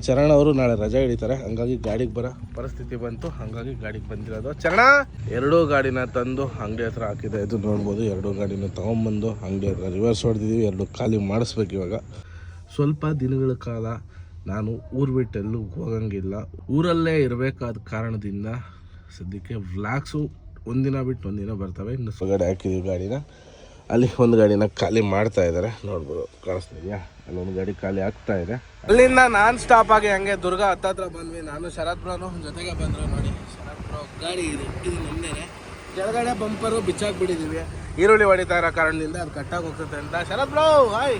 ಚರಣ ಅವರು ನಾಳೆ ರಜೆ ಹಿಡಿತಾರೆ. ಹಂಗಾಗಿ ಗಾಡಿಗೆ ಬರೋ ಪರಿಸ್ಥಿತಿ ಬಂತು. ಹಂಗಾಗಿ ಗಾಡಿಗೆ ಬಂದಿರೋದು. ಚರಣ! ಎರಡೂ ಗಾಡಿನ ತಂದು ಅಂಗಡಿ ಹತ್ರ ಹಾಕಿದೆ. ಇದು ನೋಡ್ಬೋದು. ಎರಡೂ ಗಾಡಿನ ತಗೊಂಬಂದು ಅಂಗಡಿ ಹತ್ರ ರಿವರ್ಸ್ ಹೊಡೆದಿದ್ದೀವಿ ಎರಡು ಖಾಲಿ ಮಾಡಿಸ್ಬೇಕು ಇವಾಗ. ಸ್ವಲ್ಪ ದಿನಗಳ ಕಾಲ ನಾನು ಊರು ಬಿಟ್ಟೆಲ್ಲೂ ಹೋಗಂಗಿಲ್ಲ. ಊರಲ್ಲೇ ಇರಬೇಕಾದ ಕಾರಣದಿಂದ ಸದ್ಯಕ್ಕೆ ವ್ಲಾಗ್ಸು ಒಂದಿನ ಬಿಟ್ಟು ಒಂದಿನ ಬರ್ತವೆ. ಇನ್ನು ಹೊರಗಡೆ ಹಾಕಿದ್ದೀವಿ ಗಾಡಿನ. ಅಲ್ಲಿ ಒಂದು ಗಾಡಿನ ಖಾಲಿ ಮಾಡ್ತಾ ಇದ್ದಾರೆ ನೋಡ್ಬೋದು. ಕಾಣಿಸ್ತಾ ಇದೆಯಾ ಅಲ್ಲಿ ಒಂದು ಗಾಡಿ ಖಾಲಿ ಆಗ್ತಾ ಇದೆ. ಅಲ್ಲಿಂದ ನಾನ್ ಸ್ಟಾಪ್ ಆಗಿ ಹಂಗೆ ದುರ್ಗಾ ಹತ್ತತ್ರ ಬಂದ್ವಿ. ನಾನು ಶರತ್ ಬ್ರೋನು, ಜೊತೆಗೆ ಬಂದ್ರು ನೋಡಿ. ಶರತ್ ಬ್ರೋ ಗಾಡಿ ಇದು ನಮ್ದೇನೆ ಕೆಳಗಡೆ ಬಂಪರು ಬಿಚ್ಚಾಕ್ಬಿಟ್ಟಿದೀವಿ. ಈರುಳ್ಳಿ ಹೊಡಿತಾ ಇರೋ ಕಾರಣದಿಂದ ಅದು ಕಟ್ಟಾಗಿ ಹೋಗ್ತದೆ ಅಂತ. Sharath bro hi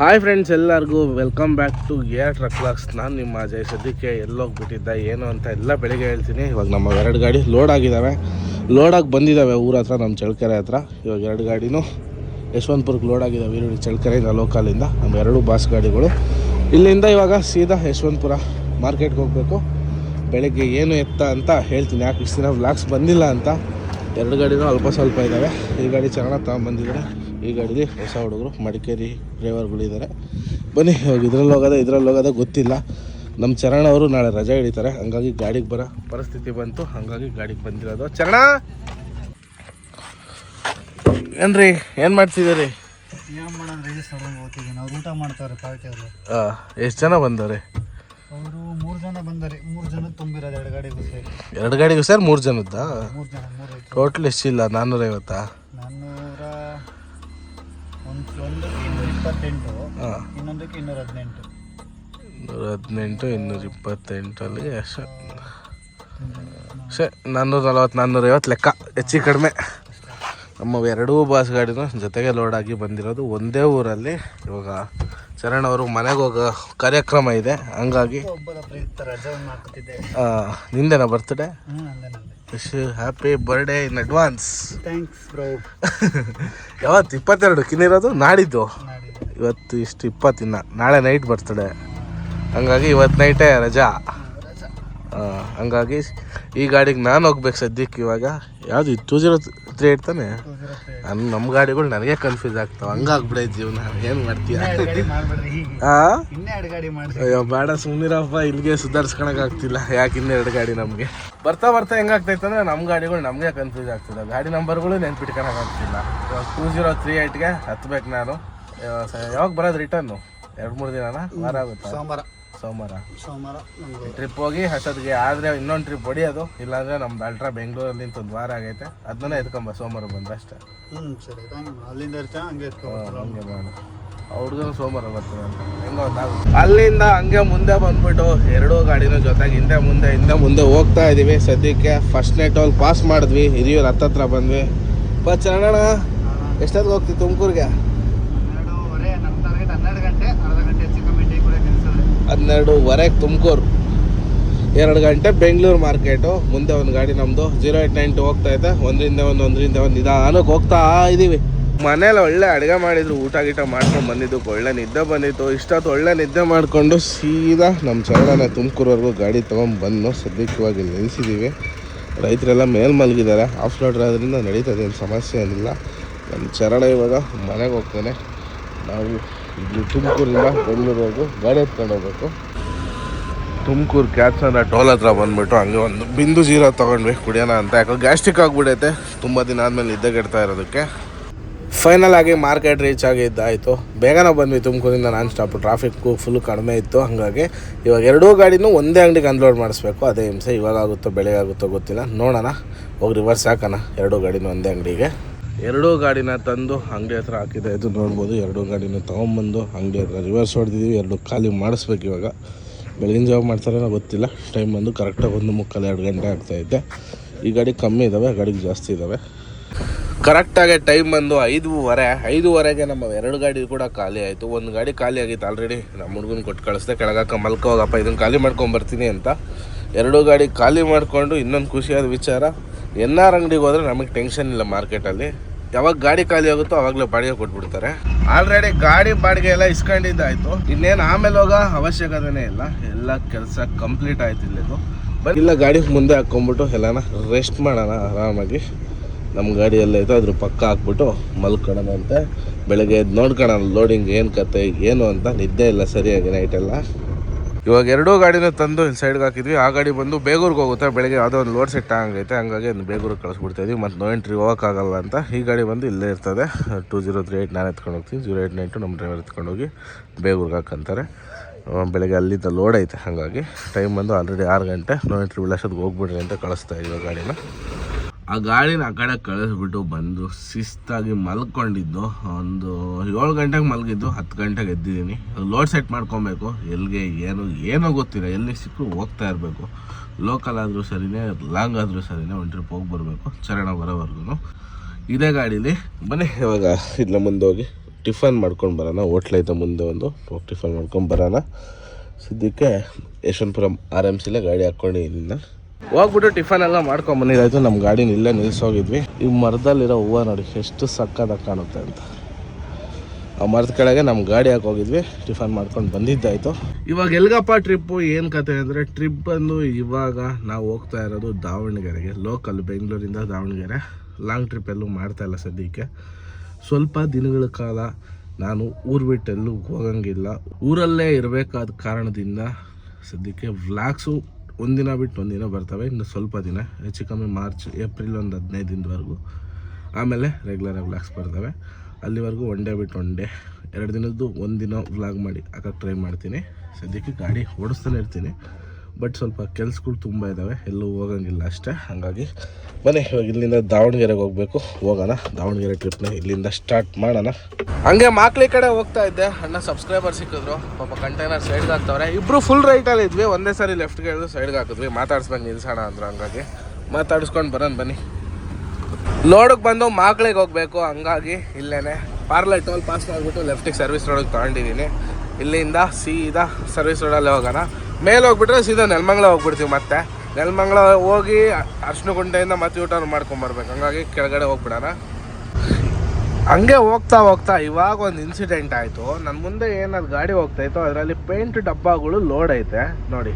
hi friends ಎಲ್ಲರಿಗೂ welcome back to our truck logs ನಾನು ನಿಮ್ಮ ಅಜಯ್ ಸದ್ಯಕ್ಕೆ ಎಲ್ಲೋಗ್ಬಿಟ್ಟಿದ್ದ, ಏನು ಅಂತ ಎಲ್ಲ ಬೆಳಿಗ್ಗೆ ಹೇಳ್ತೀನಿ. ಇವಾಗ ನಮ್ಮ ಎರಡು ಗಾಡಿ ಲೋಡ್ ಆಗಿದ್ದಾವೆ ಲೋಡಾಗಿ ಬಂದಿದ್ದಾವೆ ಊರ ಹತ್ರ ನಮ್ಮ ಚಳ್ಳಕೆರೆ ಹತ್ರ. ಇವಾಗ ಎರಡು ಗಾಡಿನೂ ಯಶವಂತಪುರಕ್ಕೆ ಲೋಡ್ ಆಗಿದ್ದಾವೆ ಈರುಳ್ಳಿ ಚಳ್ಕೆರೆಯಿಂದ ಲೋಕಲಿಂದ, ನಮ್ಮ ಎರಡು ಬಾಸ್ ಗಾಡಿಗಳು. ಇಲ್ಲಿಂದ ಇವಾಗ ಸೀದಾ ಯಶವಂತಪುರ ಮಾರ್ಕೆಟ್ಗೆ ಹೋಗಬೇಕು. ಬೆಳಗ್ಗೆ ಏನು ಎತ್ತ ಅಂತ ಹೇಳ್ತೀನಿ. ಯಾಕೆ ಇಷ್ಟು ದಿನ ವ್ಲಾಗ್ಸ್ ಬಂದಿಲ್ಲ ಅಂತ. ಎರಡು ಗಾಡಿನೂ ಅಲ್ಪ ಸ್ವಲ್ಪ ಇದ್ದಾವೆ ಈ ಗಾಡಿ ಚೆನ್ನಾಗಿ ತಗೊಂಬಂದಿದ್ದಾರೆ ಈ ಗಾಡಿಲಿ ಹೊಸ ಹುಡುಗರು ಮಡಿಕೇರಿ ಡ್ರೈವರ್ಗಳಿದ್ದಾರೆ ಬನ್ನಿ ಇವಾಗ ಇದ್ರಲ್ಲಿ ಹೋಗೋದೇ ಇದ್ರಲ್ಲಿ ಹೋಗೋದೇ ಗೊತ್ತಿಲ್ಲ. ನಮ್ಮ ಚರಣ ಅವರು ನಾಳೆ ರಜೆ ಹಿಡಿತಾರೆ. ಹಂಗಾಗಿ ಗಾಡಿಗೆ ಬರೋ ಪರಿಸ್ಥಿತಿ ಬಂತು. ಹಂಗಾಗಿ ಗಾಡಿಗೆ ಬಂದಿರೋದು. ಚರಣ! ಏನ್ರಿ ಏನು ಮಾಡ್ತಿದ್ದೀರಿ? ಏನ್ ಮಾಡೋಣ ನಾವು ಊಟ ಮಾಡ್ತಾರೆ ಪಾರ್ಟಿ ಅವರು. ಎಷ್ಟು ಜನ ಬಂದವ್ರೆ? ಅವರು ಮೂರು ಜನ ಬಂದರೆ ಮೂರು ಜನ ತುಂಬಿರೋದು ಎರಡು ಗಾಡಿಗೂ ಸೇರಿ ಎರಡು ಗಾಡಿಗೂ ಸರ್ ಮೂರು ಜನದ್ದಾ? ಮೂರು ಜನ ಮೂರು ಟೋಟಲ್ ಎಷ್ಟಿಲ್ಲ? ನಾನ್ನೂರೈವತ್ತಾ ನಾನ್ನೂರ ಒಂದು ಇನ್ನೂರ ಇಪ್ಪತ್ತೆಂಟು ಹಾಂ. ಇನ್ನೊಂದಕ್ಕೆ ಇನ್ನೂರ ಹದಿನೆಂಟು ನೂರ ಹದಿನೆಂಟು ಇನ್ನೂರ ಇಪ್ಪತ್ತೆಂಟಲ್ಲಿ ಅಷ್ಟೇ ನಾನ್ನೂರ ನಲ್ವತ್ತು ನಾನ್ನೂರೈವತ್ತು ಲೆಕ್ಕ. ಹೆಚ್ಚು ಕಡಿಮೆ. ನಮ್ಮ ಎರಡೂ ಬಾಸ್ ಗಾಡಿನೂ ಜೊತೆಗೆ ಲೋಡ್ ಆಗಿ ಬಂದಿರೋದು ಒಂದೇ ಊರಲ್ಲಿ. ಇವಾಗ ಚರಣ್ ಅವರು ಮನೆಗೆ ಹೋಗೋ ಕಾರ್ಯಕ್ರಮ ಇದೆ. ಹಂಗಾಗಿ ನಿಂದೇನಾ birthday wish happy birthday in advance thanks bro ಯಾವತ್ತು ಇಪ್ಪತ್ತೆರಡು? ಕಿನ್ನಿರೋದು ನಾಡಿದ್ದು. ಇವತ್ತು ಇಷ್ಟು ಇಪ್ಪತ್ತಿನ. ನಾಳೆ ನೈಟ್ ಬರ್ತಡೆ ಹಂಗಾಗಿ ಇವತ್ತು ನೈಟೇ ರಜಾ. ಹಂಗಾಗಿ ಈ ಗಾಡಿಗೆ ನಾನು ಹೋಗ್ಬೇಕು ಸದ್ಯಕ್ಕೆ ಇವಾಗ. ಯಾವುದು ಟೂ ಜೀರೋ ತ್ರೀ ಏಟ್ ತಾನೆ? ನನ್ನ ನಮ್ಮ ಗಾಡಿಗಳು ನನಗೆ ಕನ್ಫ್ಯೂಸ್ ಆಗ್ತಾವೆ. ಹಂಗಾಗ್ಬಿಡೈತೆ ಜೀವನ. ಏನು ಮಾಡ್ತೀಯ? ಅಯ್ಯೋ ಬೇಡ ಸುಮ್ಮನಿರಪ್ಪ ಇಲ್ಲಿಗೆ ಸುಧಾರಿಸ್ಕೊಳಕ್ಕಾಗ್ತಿಲ್ಲ. ಯಾಕೆ ಇನ್ನೆರಡು ಗಾಡಿ ನಮಗೆ? ಬರ್ತಾ ಬರ್ತಾ ಹೆಂಗಾಗ್ತೈತೆ ಅಂದರೆ ನಮ್ಮ ಗಾಡಿಗಳು ನಮಗೆ ಕನ್ಫ್ಯೂಸ್ ಆಗ್ತದೆ. ಗಾಡಿ ನಂಬರ್ಗಳು ನೆನ್ಪಿಟ್ಕೊಳಕ್ಕಾಗ್ತಿಲ್ಲ. ಇವಾಗ ಟೂ ಜೀರೋ ತ್ರೀ ಏಯ್ಟ್ಗೆ ಹತ್ಬೇಕು ನಾನು. ಯಾವಾಗ ಬರೋದು ರಿಟರ್ನು ಎರಡು ಮೂರು ದಿನನಾ? ವಾರ ಆಗುತ್ತಾ? ಸೋಮವಾರ. ಸೋಮವಾರ. ಸೋಮವಾರ ನಮ್ಗೆ ಟ್ರಿಪ್ ಹೋಗಿ ಹಸದ್ಗೆ ಆದರೆ ಇನ್ನೊಂದು ಟ್ರಿಪ್ ಹೊಡಿಯೋದು ಇಲ್ಲಾಂದ್ರೆ ನಮ್ದು ಅಲ್ಟ್ರಾ ಬೆಂಗಳೂರಲ್ಲಿ ನಿಂತು ಒಂದು ವಾರ ಆಗೈತೆ. ಅದನ್ನೇ ಎತ್ಕೊಂಬ ಸೋಮವಾರ ಬಂದ್ರೆ ಅಷ್ಟೇ. ಹ್ಞೂ ಸರಿ ಅಲ್ಲಿಂದ ಇರ್ತಾ ಹಂಗೆ ಹಂಗೆ ಮಾಡು ಹುಡುಗನು ಸೋಮವಾರ ಬರ್ತದೆ ಅಂತ. ಹೆಂಗೋ. ಅಲ್ಲಿಂದ ಹಂಗೆ ಮುಂದೆ ಬಂದ್ಬಿಟ್ಟು ಎರಡೂ ಗಾಡಿನ ಜೊತೆಗೆ ಹಿಂದೆ ಮುಂದೆ ಹಿಂದೆ ಮುಂದೆ ಹೋಗ್ತಾ ಇದೀವಿ. ಸದ್ಯಕ್ಕೆ ಫಸ್ಟ್ ನೈಟ್ ಅಲ್ಲಿ ಪಾಸ್ ಮಾಡಿದ್ವಿ. ಹಿರಿಯೂರು ಹತ್ತತ್ರ ಬಂದ್ವಿ. ಬಸ್ ಚರಣಣ ಎಷ್ಟೊತ್ತಿಗೆ ಹೋಗ್ತೀವಿ ತುಮಕೂರಿಗೆ ಹನ್ನೆರಡೂವರೆ ನಮ್ಮ ಟಾರ್ಗೆಟ್ ಹನ್ನೆರಡು ಗಂಟೆ ಅರ್ಧ ಗಂಟೆ ಹೆಚ್ಚು ಕಮ್ಮಿ ಟೀ ಕೂಡ ನಿಲ್ಸಿದ್ರೆ ಹನ್ನೆರಡುವರೆಗೆ ತುಮಕೂರು. ಎರಡು ಗಂಟೆ ಬೆಂಗಳೂರು ಮಾರ್ಕೆಟು. ಮುಂದೆ ಒಂದು ಗಾಡಿ ನಮ್ಮದು ಜೀರೋ ಏಯ್ಟ್ ನೈನ್ ಟು ಹೋಗ್ತಾ ಐತೆ ಒಂದರಿಂದ ಒಂದು ಒಂದರಿಂದ ಒಂದು ನಿಧಾನಕ್ಕೆ ಹೋಗ್ತಾ ಇದ್ದೀವಿ ಮನೇಲಿ ಒಳ್ಳೆ ಅಡುಗೆ ಮಾಡಿದ್ರು, ಊಟ ಗೀಟ ಮಾಡ್ಕೊಂಡು ಬಂದಿದ್ದು ಒಳ್ಳೆ ನಿದ್ದೆ ಬಂದಿತ್ತು. ಇಷ್ಟೊತ್ತು ಒಳ್ಳೆ ನಿದ್ದೆ ಮಾಡಿಕೊಂಡು ಸೀದಾ ನಮ್ಮ ಚರಣನ ತುಮಕೂರವರೆಗೂ ಗಾಡಿ ತೊಗೊಂಡು ಬಂದು ಸದ್ಯಕ್ಕೆ ಇವಾಗ ನಿಲ್ಲಿಸಿದ್ದೀವಿ ರೈತರೆಲ್ಲ ಮೇಲ್ ಮಲಗಿದ್ದಾರೆ. ಆಫ್ ಲೋಡ್ರ್ ಆದ್ರಿಂದ ನಡೀತದೆ ಏನು ಸಮಸ್ಯೆ ಏನಿಲ್ಲ. ನಮ್ಮ ಚರಣ ಇವಾಗ ಮನೆಗೆ ಹೋಗ್ತಾನೆ. ನಾವು ಇಲ್ಲಿ ತುಮಕೂರಿಂದ ಬೆಂಗಳೂರವರೆಗೂ ಗಾಡಿ ಎತ್ಕೊಂಡು ಹೋಗ್ಬೇಕು. ತುಮಕೂರು ಕ್ಯಾತ್ಸಂದ್ರ ಟೋಲ್ ಹತ್ರ ಬಂದ್ಬಿಟ್ಟು ಹಂಗೆ ಒಂದು ಬಿಂದು ಜೀರೋ ತೊಗೊಂಡ್ವಿ, ಕುಡಿಯೋಣ ಅಂತ. ಯಾಕೋ ಗ್ಯಾಸ್ಟ್ರಿಕ್ ಆಗಿಬಿಡೈತೆ. ತುಂಬ ದಿನ ಆದಮೇಲೆ ನಿದ್ದೆ ಕೆಡ್ತಾ ಇರೋದಕ್ಕೆ. ಫೈನಲ್ ಆಗಿ ಮಾರ್ಕೆಟ್ ರೀಚ್ ಆಗಿದ್ದಾಯಿತು ಬೇಗನೆ ಬಂದ್ವಿ ತುಮಕೂರಿಂದ ನಾನ್ ಸ್ಟಾಪ್ ಟ್ರಾಫಿಕ್ಕು ಫುಲ್ ಕಡಿಮೆ ಇತ್ತು. ಹಾಗಾಗಿ ಇವಾಗ ಎರಡೂ ಗಾಡಿನೂ ಒಂದೇ ಅಂಗಡಿಗೆ ಅನ್ಲೋಡ್ ಮಾಡಿಸ್ಬೇಕು. ಅದೇ ಹಿಂಸೆ ಇವಾಗ ಆಗುತ್ತೋ ಬೆಳಗ್ಗೆ ಆಗುತ್ತೋ ಗೊತ್ತಿಲ್ಲ. ನೋಡೋಣ. ಹೋಗಿ ರಿವರ್ಸ್ ಹಾಕೋಣ. ಎರಡೂ ಗಾಡಿನೂ ಒಂದೇ ಅಂಗಡಿಗೆ. ಎರಡೂ ಗಾಡಿನ ತಂದು ಅಂಗಡಿ ಹತ್ರ ಹಾಕಿದೆ. ಇದು ನೋಡ್ಬೋದು, ಎರಡೂ ಗಾಡಿನ ತೊಗೊಂಬಂದು ಅಂಗಡಿ ಹತ್ರ ರಿವರ್ಸ್ ಹೊಡೆದಿದ್ದೀವಿ ಎರಡು ಖಾಲಿ ಮಾಡಿಸ್ಬೇಕು ಇವಾಗ. ಬೆಳಗಿನ ಜಾಬ್ ಮಾಡ್ತಾರೇನೋ ಗೊತ್ತಿಲ್ಲ. ಟೈಮ್ ಬಂದು ಕರೆಕ್ಟಾಗಿ ಒಂದು ಮುಕ್ಕಾಲು ಎರಡು ಗಂಟೆ ಆಗ್ತಾಯಿದ್ದೆ ಈ ಗಾಡಿ ಕಮ್ಮಿ ಇದ್ದಾವೆ ಗಾಡಿಗೆ ಜಾಸ್ತಿ ಇದ್ದಾವೆ ಕರೆಕ್ಟಾಗಿ ಟೈಮ್ ಬಂದು ಐದೂವರೆ, ಐದೂವರೆಗೆ ನಮ್ಮ ಎರಡು ಗಾಡಿ ಕೂಡ ಖಾಲಿ ಆಯಿತು. ಒಂದು ಗಾಡಿ ಖಾಲಿ ಆಗಿತ್ತು ಆಲ್ರೆಡಿ ನಮ್ಮ ಹುಡುಗನ ಕೊಟ್ಟು ಕಳಿಸ್ದೆ. ಕೆಳಗಾಕ ಮಲ್ಕ, ಹೋಗಪ್ಪ ಇದನ್ನು ಖಾಲಿ ಮಾಡ್ಕೊಂಬರ್ತೀನಿ ಅಂತ. ಎರಡೂ ಗಾಡಿ ಖಾಲಿ ಮಾಡಿಕೊಂಡು ಇನ್ನೊಂದು ಖುಷಿಯಾದ ವಿಚಾರ. ಎನ್ ಆರ್ ಅಂಗಡಿಗೆ ಹೋದ್ರೆ ನಮಗೆ ಟೆನ್ಷನ್ ಇಲ್ಲ ಮಾರ್ಕೆಟಲ್ಲಿ ಯಾವಾಗ ಗಾಡಿ ಖಾಲಿ ಆಗುತ್ತೋ ಅವಾಗಲೇ ಬಾಡಿಗೆ ಕೊಟ್ಬಿಡ್ತಾರೆ. ಆಲ್ರೆಡಿ ಗಾಡಿ ಬಾಡಿಗೆ ಎಲ್ಲ ಇಸ್ಕೊಂಡಿದ್ದಾಯ್ತು ಇನ್ನೇನು ಆಮೇಲೆ ಹೋಗೋ ಅವಶ್ಯಕತೆನೇ ಇಲ್ಲ. ಎಲ್ಲ ಕೆಲಸ ಕಂಪ್ಲೀಟ್ ಆಯ್ತು ಇಲ್ಲಿದು. ಬಟ್ ಇಲ್ಲ, ಗಾಡಿ ಮುಂದೆ ಹಾಕ್ಕೊಂಬಿಟ್ಟು ಎಲ್ಲಾನ ರೆಸ್ಟ್ ಮಾಡೋಣ ಆರಾಮಾಗಿ. ನಮ್ಮ ಗಾಡಿ ಎಲ್ಲ ಐತೋ, ಅದ್ರ ಪಕ್ಕ ಹಾಕ್ಬಿಟ್ಟು ಮಲ್ಕೊಳ್ಳೋಣ ಅಂತ. ಬೆಳಗ್ಗೆ ಎದ್ದು ನೋಡ್ಕೊಳ್ಳೋಣ ಲೋಡಿಂಗ್ ಏನು ಕತೆ, ಏನು ಅಂತ. ನಿದ್ದೆ ಇಲ್ಲ ಸರಿಯಾಗಿ ನೈಟೆಲ್ಲ ಇವಾಗ ಎರಡೂ ಗಾಡಿನ ತಂದು ಇಲ್ಲಿ ಸೈಡ್ಗೆ ಹಾಕಿದ್ವಿ. ಆ ಗಾಡಿ ಬಂದು ಬೇಗೂರ್ಗೆ ಹೋಗುತ್ತೆ. ಬೆಳಗ್ಗೆ ಯಾವುದೋ ಒಂದು ಲೋಡ್ ಸೆಟ್ ಆಗೈತೆ. ಹಂಗಾಗಿ ಅದನ್ನು ಬೇಗೂರಿಗೆ ಕಳಿಸ್ಬಿಡ್ತಾ ಇದ್ವಿ. ಮತ್ತು ನೋ ಎಂಟ್ರಿ ಹೋಗೋಕ್ಕಾಗಲ್ಲ ಅಂತ. ಈ ಗಾಡಿ ಬಂದು ಇಲ್ಲೇ ಇರ್ತದೆ. ಟೂ ಜೀರೋ ತ್ರೀ ಏಯ್ಟ್ ನಾನು ಎತ್ಕೊಂಡು ಹೋಗ್ತೀನಿ. ಜೀರೋ ಏಯ್ಟ್ ನೈನ್ ಟು ನಮ್ಮ ಡ್ರೈವರ್ ಎತ್ಕೊಂಡು ಹೋಗಿ ಬೇಗೂರ್ಗೆ ಹಾಕಂತಾರೆ. ಬೆಳಗ್ಗೆ ಅಲ್ಲಿದ್ದ ಲೋಡ್ ಐತೆ. ಹಾಗಾಗಿ ಟೈಮ್ ಬಂದು ಆಲ್ರೆಡಿ ಆರು ಗಂಟೆ. ನೋ ಎಂಟ್ರಿ ವಿಳಾಸಕ್ಕೆ ಹೋಗ್ಬಿಡ್ರಿ ಅಂತ ಕಳಿಸ್ತಾ ಇದ್ದೀವಿ ಗಾಡಿನ. ಆ ಗಾಡಿನ ಆ ಕಡೆ ಕಳಿಸ್ಬಿಟ್ಟು ಬಂದು ಶಿಸ್ತಾಗಿ ಮಲ್ಕೊಂಡಿದ್ದು. ಒಂದು ಏಳು ಗಂಟೆಗೆ ಮಲಗಿದ್ದು, ಹತ್ತು ಗಂಟೆಗೆ ಎದ್ದಿದ್ದೀನಿ. ಲೋಡ್ ಸೆಟ್ ಮಾಡ್ಕೊಬೇಕು. ಎಲ್ಲಿಗೆ, ಏನು, ಏನೋ ಗೊತ್ತಿಲ್ಲ. ಎಲ್ಲಿ ಸಿಕ್ಕರೂ ಹೋಗ್ತಾ ಇರಬೇಕು. ಲೋಕಲ್ ಆದರೂ ಸರಿನೇ ಲಾಂಗ್ ಆದರೂ ಸರಿನೇ ಒಂದು ಟ್ರಿಪ್ ಹೋಗಿ ಬರಬೇಕು, ಚರಣ ಬರೋವರೆಗೂ ಇದೇ ಗಾಡೀಲಿ, ಬನ್ನಿ. ಇವಾಗ ಇಲ್ಲ ಮುಂದೆ ಹೋಗಿ ಟಿಫನ್ ಮಾಡ್ಕೊಂಡು ಬರೋಣ. ಹೋಟ್ಲೈತೆ ಮುಂದೆ ಒಂದು. ಹೋಗಿ ಟಿಫನ್ ಮಾಡ್ಕೊಂಡು ಬರೋಣ. ಸದ್ಯಕ್ಕೆ ಯಶವಂತಪುರಂ ಆರ್ ಎಂ ಸಿಲೇ ಗಾಡಿ ಹಾಕ್ಕೊಂಡು ಇಲ್ಲಿಂದ ಹೋಗ್ಬಿಟ್ಟು ಟಿಫನ್ ಎಲ್ಲ ಮಾಡ್ಕೊಂಡ್ ಬಂದಿದ್ದಾಯ್ತು ನಮ್ಮ ಗಾಡಿನ ಇಲ್ಲೇ ನಿಲ್ಸೋಗಿದ್ವಿ. ಈ ಮರದಲ್ಲಿರೋ ಹೂವು ನೋಡಿ, ಎಷ್ಟು ಸಕ್ಕತ್ತಾಗಿ ಕಾಣುತ್ತೆ ಅಂತ. ಆ ಮರದ ಕೆಳಗೆ ನಮ್ಮ ಗಾಡಿ ಹೋಗಿದ್ವಿ, ಟಿಫನ್ ಮಾಡ್ಕೊಂಡು ಬಂದಿದ್ದಾಯ್ತು ಇವಾಗ ಎಲ್ಗಪ್ಪ ಟ್ರಿಪ್ಪು ಏನು ಕತೆ ಅಂದರೆ ಟ್ರಿಪ್ ಬಂದು ಇವಾಗ ನಾವು ಹೋಗ್ತಾ ಇರೋದು ದಾವಣಗೆರೆಗೆ ಲೋಕಲ್ ಬೆಂಗಳೂರಿಂದ ದಾವಣಗೆರೆ. ಲಾಂಗ್ ಟ್ರಿಪ್ ಎಲ್ಲೂ ಮಾಡ್ತಾ ಇಲ್ಲ ಸದ್ಯಕ್ಕೆ. ಸ್ವಲ್ಪ ದಿನಗಳ ಕಾಲ ನಾನು ಊರು ಬಿಟ್ಟೆಲ್ಲೂ ಹೋಗಂಗಿಲ್ಲ. ಊರಲ್ಲೇ ಇರಬೇಕಾದ ಕಾರಣದಿಂದ ಸದ್ಯಕ್ಕೆ ವ್ಲಾಗ್ಸು ಒಂದಿನ ಬಿಟ್ಟು ಒಂದಿನ ಬರ್ತವೆ, ಇನ್ನು ಸ್ವಲ್ಪ ದಿನ, ಹೆಚ್ಚು ಕಮ್ಮಿ ಮಾರ್ಚ್, ಏಪ್ರಿಲ್ ಒಂದು ಹದಿನೈದು ದಿನದವರೆಗೂ ಆಮೇಲೆ ರೆಗ್ಯುಲರಾಗಿ ವ್ಲಾಗ್ಸ್ ಬರ್ತವೆ. ಅಲ್ಲಿವರೆಗೂ ಒನ್ ಡೇ ಬಿಟ್ಟು ಒನ್ ಡೇ ಎರಡು ದಿನದ್ದು ಒಂದಿನ ವ್ಲಾಗ್ ಮಾಡಿ ಹಾಕಕ್ಕೆ ಟ್ರೈ ಮಾಡ್ತೀನಿ. ಸದ್ಯಕ್ಕೆ ಗಾಡಿ ಓಡಿಸ್ತಾನೆ ಇರ್ತೀನಿ. ಬಟ್ ಸ್ವಲ್ಪ ಕೆಲ್ಸಗಳು ತುಂಬ ಇದ್ದಾವೆ ಎಲ್ಲೂ ಹೋಗಂಗಿಲ್ಲ ಅಷ್ಟೇ. ಹಾಗಾಗಿ ಬನ್ನಿ, ಇವಾಗ ಇಲ್ಲಿಂದ ದಾವಣಗೆರೆಗೆ ಹೋಗಬೇಕು. ಹೋಗೋಣ. ದಾವಣಗೆರೆ ಟ್ರಿಪ್ನ ಇಲ್ಲಿಂದ ಸ್ಟಾರ್ಟ್ ಮಾಡೋಣ. ಹಂಗೆ ಮಾಕ್ಲಿ ಕಡೆ ಹೋಗ್ತಾ ಇದ್ದೆ. ಅಣ್ಣ ಸಬ್ಸ್ಕ್ರೈಬರ್ ಸಿಕ್ಕಿದ್ರು. ಪಾಪ ಕಂಟೈನರ್ ಸೈಡ್ಗೆ ಹಾಕ್ತವ್ರೆ. ಇಬ್ರು ಫುಲ್ ರೈಟಲ್ಲಿ ಇದ್ವಿ. ಒಂದೇ ಸಾರಿ ಲೆಫ್ಟ್ಗೆ ಹೇಳಿದ್ರು ಸೈಡ್ಗೆ ಹಾಕಿದ್ವಿ. ಮಾತಾಡ್ಸ್ಬೇಕು ನಿಲ್ಸೋಣ ಅಂದ್ರು ಹಂಗಾಗಿ. ಮಾತಾಡಿಸ್ಕೊಂಡು ಬರೋಣ ಬನ್ನಿ. ನೋಡಕ್ಕೆ ಬಂದು ಮಾಕ್ಳಿಗೆ ಹೋಗಬೇಕು. ಹಂಗಾಗಿ ಇಲ್ಲೇನೆ ಪಾರ್ಲರ್ ಟೋಲ್ ಪಾಸ್ ಮಾಡಿಬಿಟ್ಟು ಲೆಫ್ಟಿಗೆ ಸರ್ವಿಸ್ ರೋಡಿಗೆ ತೊಗೊಂಡಿದ್ದೀನಿ. ಇಲ್ಲಿಂದ ಸೀದಾ ಸರ್ವಿಸ್ ರೋಡಲ್ಲೇ ಹೋಗೋಣ. ಮೇಲೆ ಹೋಗ್ಬಿಟ್ರೆ ಸೀದಾ ನೆಲಮಂಗ್ಲ ಹೋಗ್ಬಿಡ್ತೀವಿ ಮತ್ತೆ. ನೆಲಮಂಗ್ಲ ಹೋಗಿ ಅರ್ಶಿನಗುಂಡೆಯಿಂದ ಮತ್ತೆ ಯೂಟರ್ನ್ ಮಾಡ್ಕೊಂಬರ್ಬೇಕು ಹಂಗಾಗಿ ಕೆಳಗಡೆ ಹೋಗ್ಬಿಡೋಣ. ಹಂಗೆ ಹೋಗ್ತಾ ಹೋಗ್ತಾ ಇವಾಗ ಒಂದು ಇನ್ಸಿಡೆಂಟ್ ಆಯಿತು. ನನ್ನ ಮುಂದೆ ಏನಾದ್ರು ಗಾಡಿ ಹೋಗ್ತಾ ಇತ್ತು ಅದರಲ್ಲಿ ಪೇಂಟ್ ಡಬ್ಬಾಗಳು ಲೋಡ್ ಐತೆ. ನೋಡಿ.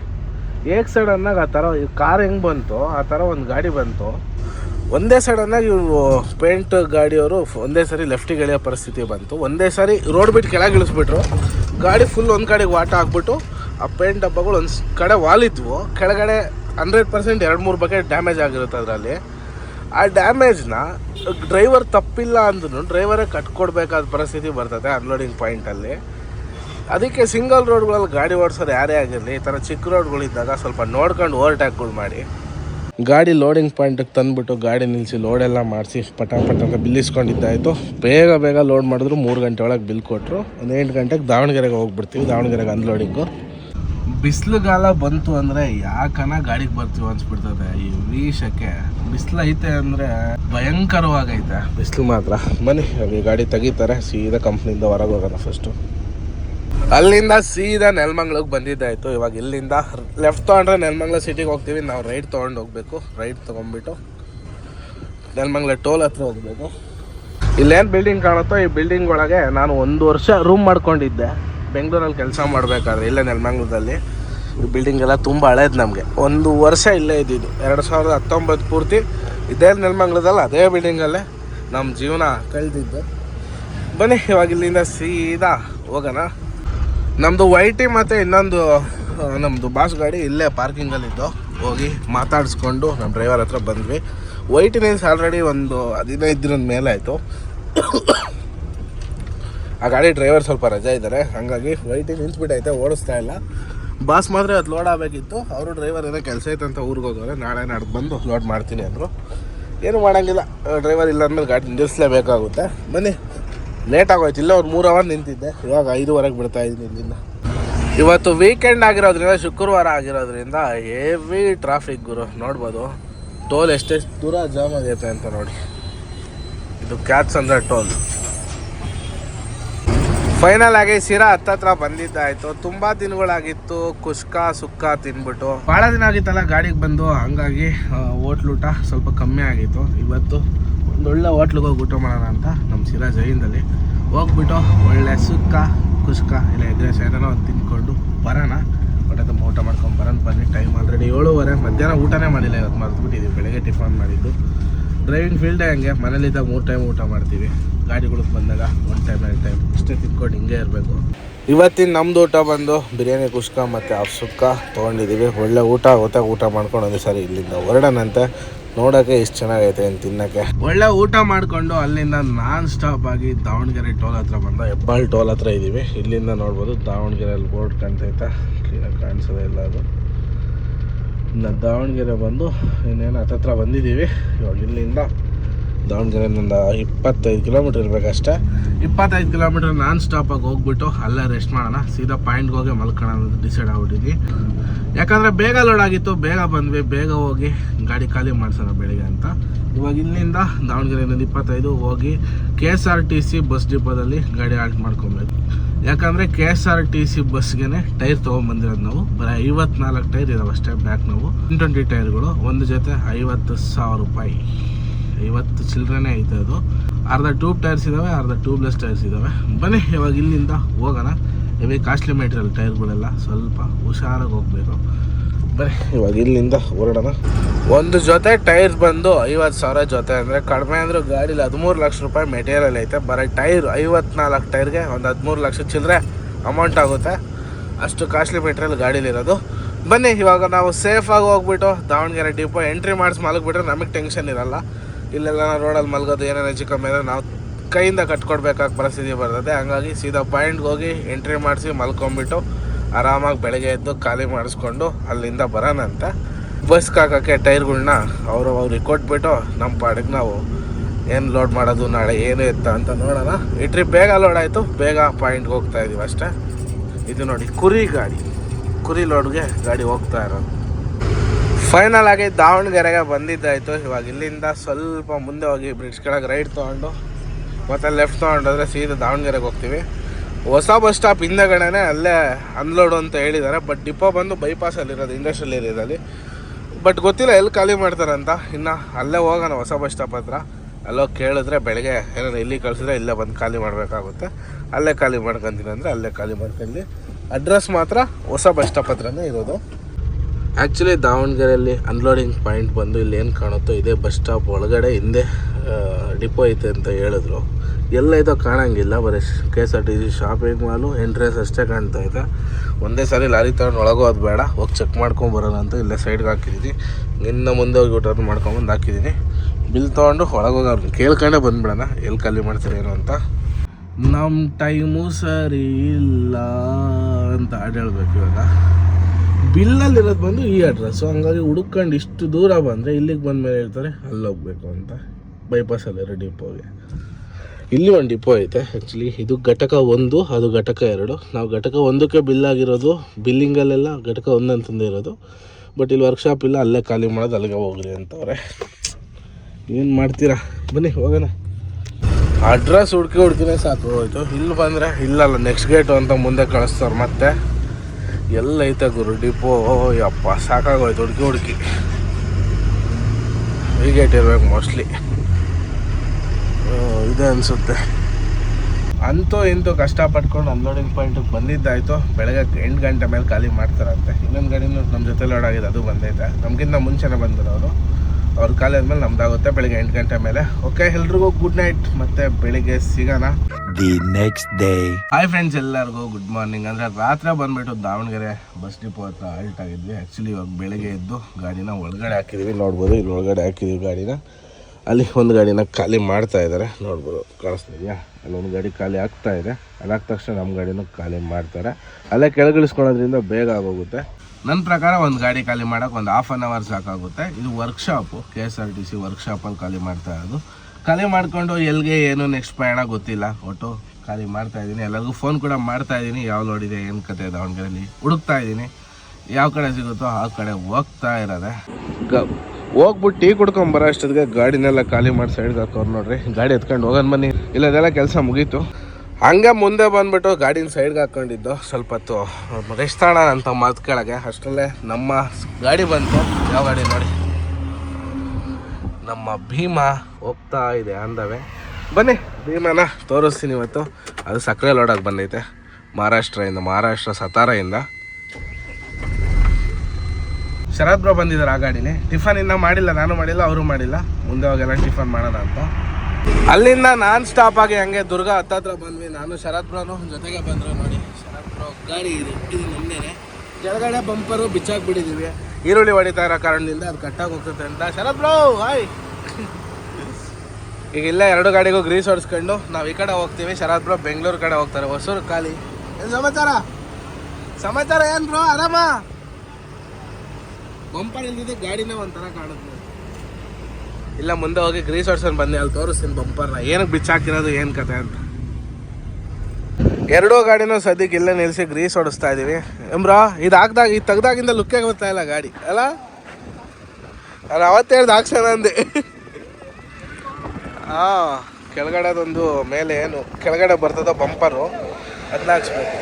ಏಕ್ ಸಡನ್ನಾಗ ಆ ಥರ ಕಾರ್ ಹೆಂಗೆ ಬಂತು, ಆ ಥರ ಒಂದು ಗಾಡಿ ಬಂತು. ಒಂದೇ ಸಡನ್ನಾಗಿ ಇವರು ಪೇಂಟ್ ಗಾಡಿಯವರು ಒಂದೇ ಸರಿ ಲೆಫ್ಟಿಗೆ ಇಳಿಯೋ ಪರಿಸ್ಥಿತಿ ಬಂತು. ಒಂದೇ ಸಾರಿ ರೋಡ್ ಬಿಟ್ಟು ಕೆಳಗೆ ಇಳಿಸ್ಬಿಟ್ರು. ಗಾಡಿ ಫುಲ್ ಒಂದು ಕಡೆಗೆ ವಾಟ ಹಾಕ್ಬಿಟ್ಟು ಆ ಪೇಂಟ್ ಡಬ್ಬಗಳು ಒಂದು ಕಡೆ ವಾಲಿದ್ವು ಕೆಳಗಡೆ ಹಂಡ್ರೆಡ್ ಪರ್ಸೆಂಟ್ ಎರಡು ಮೂರು ಬಕೆಟ್ ಡ್ಯಾಮೇಜ್ ಆಗಿರುತ್ತೆ ಅದರಲ್ಲಿ. ಆ ಡ್ಯಾಮೇಜ್ನ ಡ್ರೈವರ್ ತಪ್ಪಿಲ್ಲ ಅಂದ್ರೂ ಡ್ರೈವರೇ ಕಟ್ಕೊಡ್ಬೇಕಾದ ಪರಿಸ್ಥಿತಿ ಬರ್ತದೆ ಅನ್ಲೋಡಿಂಗ್ ಪಾಯಿಂಟಲ್ಲಿ ಅದಕ್ಕೆ ಸಿಂಗಲ್ ರೋಡ್ಗಳಲ್ಲಿ ಗಾಡಿ ಓಡಿಸೋದು ಯಾರೇ ಆಗಿರಲಿ, ಈ ಥರ ಚಿಕ್ಕ ರೋಡ್ಗಳಿದ್ದಾಗ ಸ್ವಲ್ಪ ನೋಡ್ಕೊಂಡು ಓವರ್ಟ್ಯಾಕ್ಗಳು ಮಾಡಿ. ಗಾಡಿ ಲೋಡಿಂಗ್ ಪಾಯಿಂಟಿಗೆ ತಂದುಬಿಟ್ಟು ಗಾಡಿ ನಿಲ್ಲಿಸಿ ಲೋಡೆಲ್ಲ ಮಾಡಿಸಿ ಪಟ ಅಂತ ಬಿಲ್ ಇಸ್ಕೊಂಡಿದ್ದಾಯಿತು ಬೇಗ ಬೇಗ ಲೋಡ್ ಮಾಡಿದ್ರು ಮೂರು ಗಂಟೆ ಒಳಗೆ ಬಿಲ್ ಕೊಟ್ಟರು ಒಂದು ಎಂಟು ಗಂಟೆಗೆ ದಾವಣಗೆರೆಗೆ ಹೋಗ್ಬಿಡ್ತೀವಿ, ದಾವಣಗೆರೆಗೆ ಅನ್ಲೋಡಿಂಗು ಬಿಸಿಲುಗಾಲ ಬಂತು ಅಂದರೆ ಯಾಕನ ಗಾಡಿಗೆ ಬರ್ತೀವಿ ಅನ್ಸ್ಬಿಡ್ತದೆ. ಈ ವೀಶಕ್ಕೆ ಬಿಸಿಲೈತೆ ಅಂದರೆ ಭಯಂಕರವಾಗೈತೆ. ಬಿಸಿಲು ಮಾತ್ರ. ಬನ್ನಿ ಗಾಡಿ ತೆಗಿತಾರೆ. ಸೀದಾ ಕಂಪ್ನಿಯಿಂದ ಹೊರಗೆ ಹೋಗೋಣ ಫಸ್ಟು ಅಲ್ಲಿಂದ ಸೀದಾ ನೆಲಮಂಗ್ಲಿಗೆ ಬಂದಿದ್ದಾಯ್ತು ಇವಾಗ ಇಲ್ಲಿಂದ ಲೆಫ್ಟ್ ತೊಗೊಂಡ್ರೆ ನೆಲಮಂಗ್ಲ ಸಿಟಿಗೆ ಹೋಗ್ತೀವಿ. ನಾವು ರೈಟ್ ತೊಗೊಂಡು ಹೋಗ್ಬೇಕು. ರೈಟ್ ತೊಗೊಂಡ್ಬಿಟ್ಟು ನೆಲಮಂಗ್ಲ ಟೋಲ್ ಹತ್ರ ಹೋಗ್ಬೇಕು. ಇಲ್ಲೇನು ಬಿಲ್ಡಿಂಗ್ ಕಾಣುತ್ತೋ ಈ ಬಿಲ್ಡಿಂಗ್ ಒಳಗೆ ನಾನು ಒಂದು ವರ್ಷ ರೂಮ್ ಮಾಡ್ಕೊಂಡಿದ್ದೆ. ಬೆಂಗಳೂರಲ್ಲಿ ಕೆಲಸ ಮಾಡಬೇಕಾದ್ರೆ ಇಲ್ಲೇ ನೆಲಮಂಗ್ಲದಲ್ಲಿ ಬಿಲ್ಡಿಂಗ್ ಎಲ್ಲ ತುಂಬ ಹಳೇದು ನಮಗೆ. ಒಂದು ವರ್ಷ ಇಲ್ಲೇ ಇದ್ದಿದ್ದು. ಎರಡು ಸಾವಿರದ ಹತ್ತೊಂಬತ್ತು ಪೂರ್ತಿ ಇದೇ ನೆಲಮಂಗ್ಲದಲ್ಲಿ, ಅದೇ ಬಿಲ್ಡಿಂಗಲ್ಲೇ ನಮ್ಮ ಜೀವನ ಕಳೆದಿದ್ದು. ಬನ್ನಿ, ಇವಾಗ ಇಲ್ಲಿಂದ ಸೀದಾ ಹೋಗೋಣ. ನಮ್ಮದು ವೈಟಿ ಮತ್ತು ಇನ್ನೊಂದು ನಮ್ಮದು ಬಾಸ್ ಗಾಡಿ ಇಲ್ಲೇ ಪಾರ್ಕಿಂಗಲ್ಲಿದ್ದು. ಹೋಗಿ ಮಾತಾಡಿಸ್ಕೊಂಡು ನಮ್ಮ ಡ್ರೈವರ್ ಹತ್ರ ಬಂದ್ವಿ. ವೈಟಿನೇಸ್ ಆಲ್ರೆಡಿ ಒಂದು ಹದಿನೈದು ದಿನದ ಮೇಲೆ ಆಯಿತು. ಆ ಗಾಡಿ ಡ್ರೈವರ್ ಸ್ವಲ್ಪ ರಜೆ ಇದ್ದಾರೆ. ಹಾಗಾಗಿ ವೈಟಿ ನಿಂತ್ಬಿಟ್ಟೈತೆ ಓಡಿಸ್ತಾ ಇಲ್ಲ. ಬಾಸ್ ಮಾತ್ರ ಅದು ಲೋಡ್ ಆಗಬೇಕಿತ್ತು. ಅವರು ಡ್ರೈವರ್ ಏನೋ ಕೆಲಸ ಐತೆ ಅಂತ ಊರಿಗೆ ಹೋಗೋರೆ. ನಾಳೆ ನಾಡ್ದು ಬಂದು ಲೋಡ್ ಮಾಡ್ತೀನಿ ಅಂದರು. ಏನು ಮಾಡೋಂಗಿಲ್ಲ. ಡ್ರೈವರ್ ಇಲ್ಲ ಅಂದಮೇಲೆ ಗಾಡಿ ನಿಲ್ಲಿಸಲೇಬೇಕಾಗುತ್ತೆ ಬನ್ನಿ. ಲೇಟ್ ಆಗೋಯ್ತು. ಇಲ್ಲ ಒಂದು ಮೂರು ಅವರ್ ನಿಂತಿದ್ದೆ. ಇವಾಗ ಐದುವರೆಗೆ ಬಿಡ್ತಾ ಇದ್ದೀನಿ ಇಲ್ಲಿಂದ. ಇವತ್ತು ವೀಕೆಂಡ್ ಆಗಿರೋದ್ರಿಂದ, ಶುಕ್ರವಾರ ಆಗಿರೋದ್ರಿಂದ ಹೆವಿ ಟ್ರಾಫಿಕ್ ಗುರು. ನೋಡ್ಬೋದು. ಟೋಲ್ ಎಷ್ಟೆಷ್ಟು ದೂರ ಜಾಮ್ ಆಗೈತೆ ಅಂತ ನೋಡಿ. ಇದು ಕ್ಯಾಟ್ಸ್ ಅಂದರೆ ಟೋಲ್ ಫೈನಲ್ ಆಗಿ ಸಿರಾ ಹತ್ತತ್ರ ಬಂದಿದ್ದಾಯ್ತು. ತುಂಬಾ ದಿನಗಳಾಗಿತ್ತು. ಕುಷ್ಕ, ಸುಕ್ಕ ತಿನ್ಬಿಟ್ಟು. ಬಹಳ ದಿನ ಆಗಿತ್ತಲ್ಲ ಗಾಡಿಗೆ ಬಂದು. ಹಂಗಾಗಿ ಹೋಟ್ಲೂಟ ಸ್ವಲ್ಪ ಕಮ್ಮಿ ಆಗಿತ್ತು. ಇವತ್ತು ಒಂದೊಳ್ಳೆ ಹೋಟ್ಲಿಗೆ ಹೋಗಿ ಊಟ ಮಾಡೋಣ ಅಂತ ನಮ್ಮ ಶಿರಾ ಜೈನ್ದಲ್ಲಿ ಹೋಗ್ಬಿಟ್ಟು ಒಳ್ಳೆ ಸುಕ್ಕ, ಕುಷ್ಕ ಇಲ್ಲ ಇದ್ರೆ ಒಂದು ತಿನ್ಕೊಂಡು ಬರೋಣ. ಬಟ್ ಅದನ್ನು ಊಟ ಮಾಡ್ಕೊಂಡು ಬರೋಣ. ಬನ್ನಿ ಟೈಮ್ ಆಲ್ರೆಡಿ ಏಳುವರೆ. ಮಧ್ಯಾಹ್ನ ಊಟನೇ ಮಾಡಿಲ್ಲ ಇವತ್ತು ಮರ್ತ್ಬಿಟ್ಟಿದ್ದೀವಿ ಬೆಳಗ್ಗೆ ಟಿಫನ್ ಮಾಡಿದ್ದು. ಡ್ರೈವಿಂಗ್ ಫೀಲ್ಡೇ ಹಂಗೆ? ಮನೇಲಿದ್ದಾಗ ಮೂರು ಟೈಮ್ ಊಟ ಮಾಡ್ತೀವಿ. ಗಾಡಿಗಳಿಗೆ ಬಂದಾಗ ಒನ್ ಟೈಮ್ ಎರಡು ಟೈಮ್ ಇಷ್ಟೇ ತಿಂದ್ಕೊಂಡು ಹಿಂಗೆ ಇರಬೇಕು. ಇವತ್ತಿನ ನಮ್ದು ಊಟ ಬಂದು ಬಿರಿಯಾನಿ ಕುಷ್ಕ ಮತ್ತು ಅಫ್ಸುಕ್ಕ ತೊಗೊಂಡಿದ್ದೀವಿ. ಒಳ್ಳೆ ಊಟ ಆಗುತ್ತೆ. ಊಟ ಮಾಡ್ಕೊಂಡು ಒಂದು ಸರಿ ಇಲ್ಲಿಂದ ಹೊರಡನಂತೆ. ನೋಡೋಕೆ ಇಷ್ಟು ಚೆನ್ನಾಗೈತೆ ಏನು ತಿನ್ನೋಕ್ಕೆ. ಒಳ್ಳೆ ಊಟ ಮಾಡಿಕೊಂಡು ಅಲ್ಲಿಂದ ನಾನ್ ಸ್ಟಾಪ್ ಆಗಿ ದಾವಣಗೆರೆ ಟೋಲ್ ಹತ್ರ ಬಂದ ಹೆಬ್ಬಾಳ್ ಟೋಲ್ ಹತ್ರ ಇದ್ದೀವಿ ಇಲ್ಲಿಂದ ನೋಡ್ಬೋದು ದಾವಣಗೆರೆಯಲ್ಲಿ ಬೋರ್ಡ್ ಕಾಣ್ತೈತೆ. ಕ್ಲೀನಾಗಿ ಕಾಣಿಸೋದೇ ಇಲ್ಲ ಅದು. ಇನ್ನು ದಾವಣಗೆರೆ ಬಂದು ಇನ್ನೇನು ಹತ್ತತ್ರ ಬಂದಿದ್ದೀವಿ. ಇವಾಗ ಇಲ್ಲಿಂದ ದಾವಣಗೆರೆಯಿಂದ ಇಪ್ಪತ್ತೈದು ಕಿಲೋಮೀಟ್ರ್ ಇರಬೇಕಷ್ಟೇ. ಇಪ್ಪತ್ತೈದು ಕಿಲೋಮೀಟ್ರ್ ನಾನ್ ಸ್ಟಾಪಾಗಿ ಹೋಗ್ಬಿಟ್ಟು ಅಲ್ಲೇ ರೆಸ್ಟ್ ಮಾಡೋಣ. ಸೀದಾ ಪಾಯಿಂಟ್ಗೆ ಹೋಗಿ ಮಲ್ಕೋಣ ಅಂತ ಡಿಸೈಡ್ ಆಗ್ಬಿಟ್ಟಿದ್ವಿ. ಯಾಕಂದರೆ ಬೇಗ ಲೋಡ್ ಆಗಿತ್ತು. ಬೇಗ ಬಂದ್ವಿ. ಬೇಗ ಹೋಗಿ ಗಾಡಿ ಖಾಲಿ ಮಾಡ್ಸೋಣ ಬೆಳಿಗ್ಗೆ ಅಂತ. ಇವಾಗ ಇಲ್ಲಿಂದ ದಾವಣಗೆರೆಯಿಂದ ಇಪ್ಪತ್ತೈದು ಹೋಗಿ K S R T C bus ಡಿಪೋದಲ್ಲಿ ಗಾಡಿ ಆಲ್ಟ್ ಮಾಡ್ಕೊಬೇಕು. ಯಾಕಂದರೆ K S R T C ಬಸ್ಗೆ ಟೈರ್ ತೊಗೊಂಬಂದಿರೋದು ನಾವು. ಬರೀ ಐವತ್ನಾಲ್ಕು ಟೈರ್ ಇದಾವೆ ಅಷ್ಟೇ. ಬ್ಯಾಕ್ ನಾವು. ಟ್ವೆಂಟಿ ಟೈರ್ಗಳು ಒಂದು ಜೊತೆ ಐವತ್ತು ಸಾವಿರ ರೂಪಾಯಿ. ಐವತ್ತು ಚಿಲ್ಲರೆನೇ ಐತೆ ಅದು. ಅರ್ಧ ಟ್ಯೂಬ್ ಟೈರ್ಸ್ ಇದ್ದಾವೆ ಅರ್ಧ ಟ್ಯೂಬ್ಲೆಸ್ ಟೈರ್ಸ್ ಇದ್ದಾವೆ ಬನ್ನಿ, ಇವಾಗ ಇಲ್ಲಿಂದ ಹೋಗೋಣ. ಹೆವಿ ಕಾಸ್ಟ್ಲಿ ಮೆಟೀರಿಯಲ್ ಟೈರ್ಗಳೆಲ್ಲ ಸ್ವಲ್ಪ ಹುಷಾರಾಗಿ ಹೋಗಬೇಕು. ಬನ್ನಿ, ಇವಾಗ ಇಲ್ಲಿಂದ ಹೊರಡೋಣ. ಒಂದು ಜೊತೆ ಟೈರ್ ಬಂದು ಐವತ್ತು ಸಾವಿರ ಜೊತೆ ಅಂದರೆ ಕಡಿಮೆ ಅಂದರೂ ಗಾಡೀಲಿ ಹದಿಮೂರು ಲಕ್ಷ ರೂಪಾಯಿ ಮೆಟೀರಿಯಲ್ ಐತೆ. ಬರೀ ಟೈರ್ ಐವತ್ನಾಲ್ಕು ಟೈರ್ಗೆ ಒಂದು ಹದಿಮೂರು ಲಕ್ಷ ಚಿಲ್ಲರೆ ಅಮೌಂಟ್ ಆಗುತ್ತೆ. ಅಷ್ಟು ಕಾಸ್ಟ್ಲಿ ಮೆಟೀರಿಯಲ್ ಗಾಡೀಲಿರೋದು ಬನ್ನಿ, ಇವಾಗ ನಾವು ಸೇಫಾಗಿ ಹೋಗ್ಬಿಟ್ಟು ದಾವಣಗೆರೆ ಡಿಪೋ ಎಂಟ್ರಿ ಮಾಡಿಸಿ ಮಲಗಿಬಿಟ್ರೆ ನಮಗೆ ಟೆನ್ಷನ್ ಇರಲ್ಲ. ಇಲ್ಲೆಲ್ಲ ರೋಡಲ್ಲಿ ಮಲಗೋದು ಏನೇನು ಹೆಚ್ಚು ಕಮ್ಮಿ ಅಂದರೆ ನಾವು ಕೈಯಿಂದ ಕಟ್ಕೊಡ್ಬೇಕಾಗಿ ಪರಿಸ್ಥಿತಿ ಬರ್ತದೆ. ಹಾಗಾಗಿ ಸೀದಾ ಪಾಯಿಂಟ್ಗೆ ಹೋಗಿ ಎಂಟ್ರಿ ಮಾಡಿಸಿ ಮಲ್ಕೊಂಬಿಟ್ಟು ಆರಾಮಾಗಿ ಬೆಳಗ್ಗೆ ಎದ್ದು ಖಾಲಿ ಮಾಡಿಸ್ಕೊಂಡು ಅಲ್ಲಿಂದ ಬರೋಣಂತೆ. ಬಸ್ಗೆ ಹಾಕೋಕ್ಕೆ ಟೈರ್ಗಳನ್ನ ಅವರು ಅವ್ರಿಗೆ ಕೊಟ್ಬಿಟ್ಟು ನಮ್ಮ ಪಾಡಿಗೆ ನಾವು ಏನು ಲೋಡ್ ಮಾಡೋದು ನಾಳೆ ಏನು ಎತ್ತ ಅಂತ ನೋಡೋಣ. ಈ ಟ್ರಿಪ್ ಬೇಗ ಲೋಡ್ ಆಯಿತು. ಬೇಗ ಪಾಯಿಂಟ್ಗೆ ಹೋಗ್ತಾ ಇದ್ದೀವಿ ಅಷ್ಟೇ. ಇದು ನೋಡಿ ಕುರಿ ಗಾಡಿ. ಕುರಿ ಲೋಡ್ಗೆ ಗಾಡಿ ಹೋಗ್ತಾ ಇರೋದು. ಫೈನಲ್ ಆಗಿ ದಾವಣಗೆರೆಗೆ ಬಂದಿದ್ದಾಯಿತು. ಇವಾಗ ಇಲ್ಲಿಂದ ಸ್ವಲ್ಪ ಮುಂದೆ ಹೋಗಿ ಬ್ರಿಡ್ಜ್ ಕೆಳಗೆ ರೈಟ್ ತೊಗೊಂಡು, ಮತ್ತೆ ಲೆಫ್ಟ್ ತೊಗೊಂಡೋದ್ರೆ ಸೀದಾ ದಾವಣಗೆರೆಗೆ ಹೋಗ್ತೀವಿ. ಹೊಸ ಬಸ್ ಸ್ಟಾಪ್ ಹಿಂದೆಗಡೆನೆ ಅಲ್ಲೇ ಅನ್ಲೋಡು ಅಂತ ಹೇಳಿದ್ದಾರೆ. ಬಟ್ ಡಿಪೋ ಬಂದು ಬೈಪಾಸಲ್ಲಿರೋದು ಇಂಡಸ್ಟ್ರಿಯಲ್ ಏರಿಯಾದಲ್ಲಿ ಬಟ್ ಗೊತ್ತಿಲ್ಲ ಎಲ್ಲಿ ಖಾಲಿ ಮಾಡ್ತಾರಂತ. ಇನ್ನು ಅಲ್ಲೇ ಹೋಗೋಣ ಹೊಸ ಬಸ್ ಸ್ಟಾಪ್ ಹತ್ರ. ಅಲ್ಲೋ ಕೇಳಿದ್ರೆ ಬೆಳಗ್ಗೆ ಏನಾದ್ರು ಇಲ್ಲಿ ಕಳಿಸಿದ್ರೆ ಇಲ್ಲೇ ಬಂದು ಖಾಲಿ ಮಾಡಬೇಕಾಗುತ್ತೆ. ಅಲ್ಲೇ ಖಾಲಿ ಮಾಡ್ಕೊಂತೀನಿ ಅಂದರೆ ಅಲ್ಲೇ ಖಾಲಿ ಮಾಡ್ಕೊಂಡು. ಅಡ್ರೆಸ್ ಮಾತ್ರ ಹೊಸ ಬಸ್ ಸ್ಟಾಪ್ ಹತ್ರನೇ ಇರೋದು. ಆ್ಯಕ್ಚುಲಿ ದಾವಣಗೆರೆಯಲ್ಲಿ ಅನ್ಲೋಡಿಂಗ್ ಪಾಯಿಂಟ್ ಬಂದು ಇಲ್ಲಿ ಏನು ಕಾಣುತ್ತೋ ಇದೇ. ಬಸ್ ಸ್ಟಾಪ್ ಒಳಗಡೆ ಹಿಂದೆ ಡಿಪೋ ಐತೆ ಅಂತ ಹೇಳಿದ್ರು. ಎಲ್ಲ ಇದೋ ಕಾಣಂಗಿಲ್ಲ. ಬರೀ K S R T C shopping mall entrance ಅಷ್ಟೇ ಕಾಣ್ತಾ ಇದೆ. ಒಂದೇ ಸಾರಿ ಲಾರಿ ತಗೊಂಡು ಒಳಗೋದು ಬೇಡ. ಹೋಗಿ ಚೆಕ್ ಮಾಡ್ಕೊಂಡು ಬರೋಣ ಅಂತ ಇಲ್ಲೇ ಸೈಡ್ಗೆ ಹಾಕಿದ್ದೀನಿ ಇನ್ನು ಮುಂದೆ ಹೋಗಿ ಊಟ ಮಾಡ್ಕೊಂಬಂದು ಹಾಕಿದ್ದೀನಿ ಬಿಲ್ ತೊಗೊಂಡು ಒಳಗೋಗಿ ಅವ್ರನ್ನ ಕೇಳ್ಕೊಂಡೇ ಬಂದ್ಬಿಡೋಣ. ಎಲ್ಲಿ ಖಾಲಿ ಮಾಡ್ತೀರೇನೋ ಅಂತ. ನಮ್ಮ ಟೈಮು ಸರಿ ಇಲ್ಲ ಅಂತ ಹಾಡು ಹೇಳ್ಬೇಕು ಇವಾಗ. ಬಿಲ್ಲಲ್ಲಿರೋದು ಬಂದು ಈ ಅಡ್ರೆಸ್ಸು ಹಂಗಾಗಿ ಹುಡುಕೊಂಡು ಇಷ್ಟು ದೂರ ಬಂದರೆ ಇಲ್ಲಿಗೆ ಬಂದ ಮೇಲೆ ಹೇಳ್ತಾರೆ, ಅಲ್ಲಿ ಹೋಗ್ಬೇಕು ಅಂತ. ಬೈಪಾಸಲ್ಲಿರೋ ಡಿಪೋಗೆ ಇಲ್ಲಿ ಒಂದು ಡಿಪೋ ಐತೆ. ಆ್ಯಕ್ಚುಲಿ ಇದು ಘಟಕ ಒಂದು, ಅದು ಘಟಕ ಎರಡು. ನಾವು ಘಟಕ ಒಂದಕ್ಕೆ ಬಿಲ್ ಆಗಿರೋದು ಬಿಲ್ಲಿಂಗಲ್ಲೆಲ್ಲ ಘಟಕ ಒಂದು ಅಂತಂದು ಇರೋದು ಬಟ್ ಇಲ್ಲಿ ವರ್ಕ್ಶಾಪ್ ಇಲ್ಲ, ಅಲ್ಲೇ ಖಾಲಿ ಮಾಡೋದು, ಅಲ್ಲಿಗೆ ಹೋಗ್ರಿ ಅಂತವ್ರೆ. ಏನು ಮಾಡ್ತೀರಾ? ಬನ್ನಿ, ಹೋಗೋಣ. ಅಡ್ರೆಸ್ ಹುಡ್ಕಿ ಹುಡ್ಕಿನೇ ಸಾಕು ಹೋಯ್ತು. ಇಲ್ಲಿ ಬಂದರೆ, ಇಲ್ಲಲ್ಲ ನೆಕ್ಸ್ಟ್ ಗೇಟು ಅಂತ ಮುಂದೆ ಕಳಿಸ್ತಾರೆ ಮತ್ತೆ. ಎಲ್ಲೈತೆ ಗುರು, ಡಿಪೋ, ಯಪ್ಪ, ಸಾಕಾಗೋಯ್ತು, ಹುಡುಕಿ ಹುಡುಕಿ. ವಿಗೇಟ್ ಇರಬೇಕು ಮೋಸ್ಟ್ಲಿ. ಇದೆ ಅನಿಸುತ್ತೆ. ಅಂತೂ ಇಂತೂ ಕಷ್ಟಪಟ್ಕೊಂಡು ಅನ್ಲೋಡಿಂಗ್ ಪಾಯಿಂಟಿಗೆ ಬಂದಿದ್ದಾಯಿತು. ಬೆಳಗ್ಗೆ ಎಂಟು ಗಂಟೆ ಮೇಲೆ ಖಾಲಿ ಮಾಡ್ತಾರಂತೆ. ಇನ್ನೊಂದು ಗಾಡಿನೂ ನಮ್ಮ ಜೊತೆ ಲೋಡ್ ಆಗಿದೆ, ಅದು ಬಂದೈತೆ. ನಮಗಿಂತ ಮುಂಚೆನೇ ಅವರು ಅವ್ರ ಖಾಲಿ ಆದ್ಮೇಲೆ ನಮ್ದಾಗುತ್ತೆ ಬೆಳಗ್ಗೆ ಎಂಟು ಗಂಟೆ ಮೇಲೆ. ಓಕೆ ಎಲ್ರಿಗೂ ಗುಡ್ ನೈಟ್ ಮತ್ತೆ ಬೆಳಿಗ್ಗೆ ಸಿಗೋಣ. The next day hi friends ಎಲ್ಲರಿಗೂ ಗುಡ್ ಮಾರ್ನಿಂಗ್ ಅಂದರೆ ರಾತ್ರಿ ಬಂದ್ಬಿಟ್ಟು ದಾವಣಗೆರೆ ಬಸ್ ಡಿಪೋ ಹತ್ರ ಆಲ್ಟ್ ಆಗಿದ್ವಿ. ಆ್ಯಕ್ಚುಲಿ ಇವಾಗ ಬೆಳಗ್ಗೆ ಎದ್ದು ಗಾಡಿನ ಒಳಗಡೆ ಹಾಕಿದ್ವಿ. ನೋಡ್ಬೋದು, ಇಲ್ಲಿ ಒಳಗಡೆ ಹಾಕಿದೀವಿ ಗಾಡಿನ. ಅಲ್ಲಿ ಒಂದು ಗಾಡಿನ ಖಾಲಿ ಮಾಡ್ತಾ ಇದ್ದಾರೆ ನೋಡ್ಬೋದು, ಕಾಣಿಸ್ತಿದ್ಯಾ? ಅಲ್ಲಿ ಒಂದು ಗಾಡಿ ಖಾಲಿ ಆಗ್ತಾ ಇದೆ. ಅದಾದ ತಕ್ಷಣ ನಮ್ಮ ಗಾಡಿನ ಖಾಲಿ ಮಾಡ್ತಾರೆ. ಅಲ್ಲೇ ಕೆಳಗಿಳಿಸ್ಕೊಳೋದ್ರಿಂದ ಬೇಗ ಆಗೋಗುತ್ತೆ. ನನ್ನ ಪ್ರಕಾರ ಒಂದು ಗಾಡಿ ಖಾಲಿ ಮಾಡೋಕೆ ಒಂದು ಹಾಫ್ ಆನ್ ಅವರ್ ಸಾಕಾಗುತ್ತೆ. ಇದು workshop K S R T C ವರ್ಕ್ಶಾಪಲ್ಲಿ ಖಾಲಿ ಮಾಡ್ತಾ ಇರೋದು. ಖಾಲಿ ಮಾಡಿಕೊಂಡು ಎಲ್ಲಿಗೆ ಏನು ನೆಕ್ಸ್ಟ್ ಪ್ರಯಾಣ ಗೊತ್ತಿಲ್ಲ. ಒಟ್ಟು ಖಾಲಿ ಮಾಡ್ತಾ ಇದ್ದೀನಿ. ಎಲ್ಲರಿಗೂ ಫೋನ್ ಕೂಡ ಮಾಡ್ತಾ ಇದ್ದೀನಿ. ಯಾವ ನೋಡಿದೆ, ಏನು ಕತೆ ದಾವಣಗೆರೆಯಲ್ಲಿ ಹುಡುಕ್ತಾ ಇದ್ದೀನಿ. ಯಾವ ಕಡೆ ಸಿಗುತ್ತೋ ಆ ಕಡೆ ಹೋಗ್ತಾ ಇರೋದೆ. ಗ, ಹೋಗ್ಬಿಟ್ಟು ಟೀ ಕುಡ್ಕೊಂಡ್ ಬರೋ ಅಷ್ಟೊತ್ತಿಗೆ ಗಾಡಿನೆಲ್ಲ ಖಾಲಿ ಮಾಡಿ ಸೈಡ್ಗೆ ಹಾಕೋರು ನೋಡ್ರಿ. ಗಾಡಿ ಎತ್ಕೊಂಡು ಹೋಗೋಣ ಬನ್ನಿ. ಇಲ್ಲದೆಲ್ಲ ಕೆಲಸ ಮುಗೀತು. ಹಂಗೆ ಮುಂದೆ ಬಂದ್ಬಿಟ್ಟು ಗಾಡಿನ ಸೈಡ್ಗೆ ಹಾಕ್ಕೊಂಡಿದ್ದು ಸ್ವಲ್ಪ ಹೊತ್ತು ರೆಸ್ಟ್ ತಾಣ ಅಂತ ಮಾತು ಅಷ್ಟಲ್ಲೇ ಅಷ್ಟರಲ್ಲೇ ನಮ್ಮ ಗಾಡಿ ಬಂತು. ಯಾವ ಗಾಡಿ ನೋಡಿ. ನಮ್ಮ ಭೀಮ ಹೋಗ್ತಾ ಇದೆ ಅಂದವೆ. ಬನ್ನಿ, ಭೀಮನ ತೋರಿಸ್ತೀನಿ ಇವತ್ತು. ಅದು ಸಕ್ಕರೆ ಲೋಡಾಗಿ ಬಂದೈತೆ. ಮಹಾರಾಷ್ಟ್ರದಿಂದ, ಮಹಾರಾಷ್ಟ್ರ ಸತಾರಯಿಂದ. ಶರತ್ ಬ್ರೋ ಬಂದಿದ್ದಾರೆ ಆ ಗಾಡಿನೇ ಟಿಫನ್ ಇನ್ನೂ ಮಾಡಿಲ್ಲ, ನಾನು ಮಾಡಿಲ್ಲ, ಅವರು ಮಾಡಿಲ್ಲ. ಮುಂದೆ ಹೋಗೆಲ್ಲ ಟಿಫನ್ ಮಾಡೋಣ ಅಂತ. ಅಲ್ಲಿಂದ ನಾನ್ ಸ್ಟಾಪ್ ಆಗಿ ಹಂಗೆ ದುರ್ಗಾ ಹತ್ತತ್ರ ಬಂದ್ವಿ. ನಾನು ಶರತ್ ಬ್ರೋನು, ಜೊತೆಗೆ ಬಂದ್ರು ನೋಡಿ. ಶರತ್ ಬ್ರೋ ಗಾಡಿ ಇದೆ, ಇದು ನಮ್ಮನೇನೆ ಕೆಳಗಡೆ ಬಂಪರು ಬಿಚ್ಚಾಕ್ಬಿಟ್ಟಿದ್ದೀವಿ ಈರುಳ್ಳಿ ಹೊಡಿತಾ ಇರೋ ಕಾರಣದಿಂದ ಅದು ಕಟ್ಟಾಗಿ ಹೋಗ್ತದೆ ಅಂತ. ಶರತ್ ಬ್ರೋ ಹಾಯ್ ಈಗ ಇಲ್ಲ ಎರಡು ಗಾಡಿಗೂ ಗ್ರೀಸ್ ಹೊಡ್ಸ್ಕೊಂಡು ನಾವು ಈ ಕಡೆ ಹೋಗ್ತೀವಿ. ಶರತ್ ಬ್ರೋ ಬೆಂಗಳೂರು ಕಡೆ ಹೋಗ್ತಾರೆ. ಹೊಸೂರು ಖಾಲಿ. ಏನು ಸಮಾಚಾರ? ಸಮಾಚಾರ ಏನು ಬ್ರೋ ಆರಾಮ? ಬಂಪರ್ ಇಲ್ದಿದ್ದೆ ಗಾಡಿನೇ ಒಂಥರ ಕಾಣುತ್ತೆ. ಇಲ್ಲ, ಮುಂದೆ ಹೋಗಿ ಗ್ರೀಸ್ ಹೊಡ್ಸ್ಕೊಂಡು ಬಂದೆ. ಅಲ್ಲಿ ತೋರಿಸ್ತೀನಿ ಬಂಪರ್ನ. ಏನಕ್ಕೆ ಬಿಚ್ಚಾಕಿರೋದು ಏನು ಕತೆ ಅಂತ. ಎರಡೂ ಗಾಡಿನೂ ಸದ್ಯಕ್ಕೆ ಇಲ್ಲೇ ನಿಲ್ಲಿಸಿ ಗ್ರೀಸ್ ಹೊಡಿಸ್ತಾ ಇದೀವಿ. ಎಂಬ್ರಾ ಇದು ಹಾಕ್ದಾಗ ಇದು ತೆಗ್ದಾಗಿಂದ ಲುಕ್ಕೇ ಗೊತ್ತಾ ಇಲ್ಲ ಗಾಡಿ? ಅಲ್ಲ? ನಾನು ಅವತ್ತೇ ಹೇಳ್ದು ಹಾಕ್ಸೋಣ ಅಂದೆ. ಹಾಂ ಕೆಳಗಡೆದೊಂದು ಮೇಲೆ ಏನು, ಕೆಳಗಡೆ ಬರ್ತದೋ ಬಂಪರು ಅದನ್ನ ಹಾಕ್ಸ್ಬೇಕು.